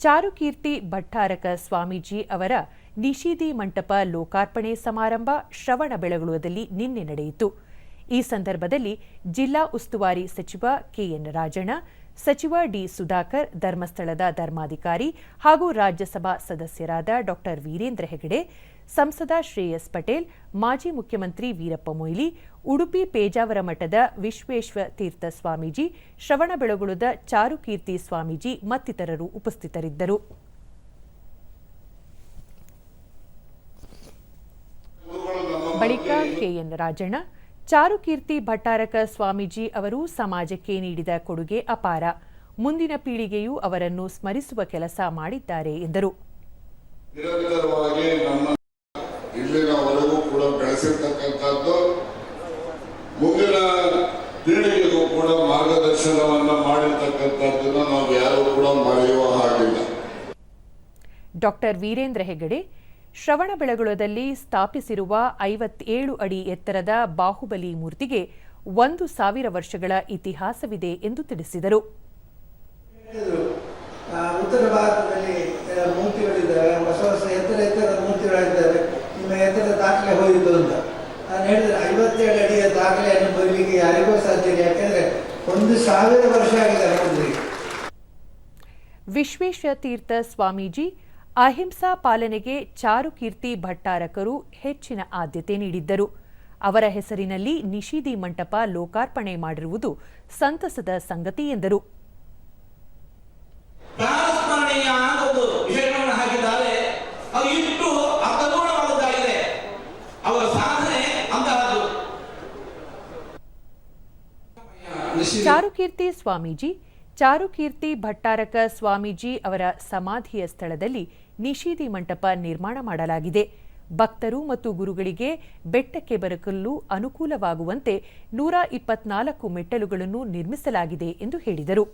ಚಾರುಕೀರ್ತಿ ಭಟ್ಟಾರಕ ಸ್ವಾಮೀಜಿ ಅವರ ನಿಷೀದಿ ಮಂಟಪ ಲೋಕಾರ್ಪಣೆ ಸಮಾರಂಭ ಶ್ರವಣಬೆಳಗೊಳದಲ್ಲಿ ನಿನ್ನೆ ನಡೆಯಿತು. ಈ ಸಂದರ್ಭದಲ್ಲಿ ಜಿಲ್ಲಾ ಉಸ್ತುವಾರಿ ಸಚಿವ ಕೆಎನ್ ರಾಜಣ್ಣ, ಸಚಿವ ಡಿ ಸುಧಾಕರ್, ಧರ್ಮಸ್ಥಳದ ಧರ್ಮಾಧಿಕಾರಿ ಹಾಗೂ ರಾಜ್ಯಸಭಾ ಸದಸ್ಯರಾದ ಡಾ ವೀರೇಂದ್ರ ಹೆಗಡೆ, ಸಂಸದ ಶ್ರೇಯಸ್ ಪಟೇಲ್, ಮಾಜಿ ಮುಖ್ಯಮಂತ್ರಿ ವೀರಪ್ಪ ಮೊಯ್ಲಿ, ಉಡುಪಿ ಪೇಜಾವರ ಮಠದ ವಿಶ್ವೇಶ್ವರ ತೀರ್ಥ ಸ್ವಾಮೀಜಿ ಶ್ರವಣಬೆಳಗೊಳದ ಚಾರುಕೀರ್ತಿ ಸ್ವಾಮೀಜಿ ಮತ್ತಿತರರು ಉಪಸ್ಥಿತರಿದ್ದರು. ಬಳಿಕ ಕೆಎನ್ ರಾಜಣ್ಣ ಚಾರುಕೀರ್ತಿ ಭಟ್ಟಾರಕ ಸ್ವಾಮೀಜಿ ಅವರು ಸಮಾಜಕ್ಕೆ ನೀಡಿದ ಕೊಡುಗೆ ಅಪಾರ. ಮುಂದಿನ ಪೀಳಿಗೆಯು ಅವರನ್ನು ಸ್ಮರಿಸುವ ಕೆಲಸ ಮಾಡಿದ್ದಾರೆ ಎಂದರು. ಮುಂದಿನ ಪೀಳಿಗೆಗೂ ಕೂಡ ಮಾರ್ಗದರ್ಶನವನ್ನು ಮಾಡಿರ್ತಕ್ಕಂಥದ್ದನ್ನು ನಾವು ಯಾರು ಕೂಡ ಮರೆಯುವ ಹಾಗಿಲ್ಲ. ಡಾಕ್ಟರ್ ವೀರೇಂದ್ರ ಹೆಗಡೆ ಶ್ರವಣಬೆಳಗೊಳದಲ್ಲಿ ಸ್ಥಾಪಿಸಿರುವ ಐವತ್ತೇಳು ಅಡಿ ಎತ್ತರದ ಬಾಹುಬಲಿ ಮೂರ್ತಿಗೆ ಒಂದು ಸಾವಿರ ವರ್ಷಗಳ ಇತಿಹಾಸವಿದೆ ಎಂದು ತಿಳಿಸಿದರು. ಉತ್ತರ ಭಾರತದಲ್ಲಿ ಮೂರ್ತಿಗಳಿದ್ದಾವೆ. ಹೊಸ ಹೊಸ ಎತ್ತರ ಎತ್ತರದ ಮೂರ್ತಿಗಳಿದ್ದಾವೆ. ನಿಮ್ಮ ಎತ್ತರ ದಾಖಲೆ ಹೋಯಿತು ಅಂತ. ನಾನು ಹೇಳಿದ್ರೆ ಐವತ್ತೇಳು ಅಡಿಯ ದಾಖಲೆಯನ್ನು ಬರಲಿಕ್ಕೆ ಯಾರಿಗೂ ಸಾಧ್ಯ ಇಲ್ಲ. ಯಾಕೆಂದ್ರೆ ಒಂದು ಸಾವಿರ ವರ್ಷ ಆಗಿದೆ ವಿಶ್ವೇಶ್ವರ ತೀರ್ಥ ಸ್ವಾಮೀಜಿ ಅಹಿಂಸಾ ಪಾಲನೆಗೆ ಚಾರುಕೀರ್ತಿ ಭಟ್ಟಾರಕರು ಹೆಚ್ಚಿನ ಆದ್ಯತೆ ನೀಡಿದ್ದರು. ಅವರ ಹೆಸರಿನಲ್ಲಿ ನಿಷೀದಿ ಮಂಟಪ ಲೋಕಾರ್ಪಣೆ ಮಾಡಿರುವುದು ಸಂತಸದ ಸಂಗತಿ ಎಂದರು. ಚಾರುಕೀರ್ತಿ ಸ್ವಾಮೀಜಿ ಚಾರುಕೀರ್ತಿ ಭಟ್ಟಾರಕ ಸ್ವಾಮೀಜಿ ಅವರ ಸಮಾಧಿಯ ಸ್ಥಳದಲ್ಲಿ ನಿಷೀದಿ ಮಂಟಪ ನಿರ್ಮಾಣ ಮಾಡಲಾಗಿದೆ. ಭಕ್ತರು ಮತ್ತು ಗುರುಗಳಿಗೆ ಬೆಟ್ಟಕ್ಕೆ ಬರಕಲು ಅನುಕೂಲವಾಗುವಂತೆ ನೂರ ಇಪ್ಪತ್ನಾಲ್ಕು ಮೆಟ್ಟಲುಗಳನ್ನು ನಿರ್ಮಿಸಲಾಗಿದೆ ಎಂದು ಹೇಳಿದರು.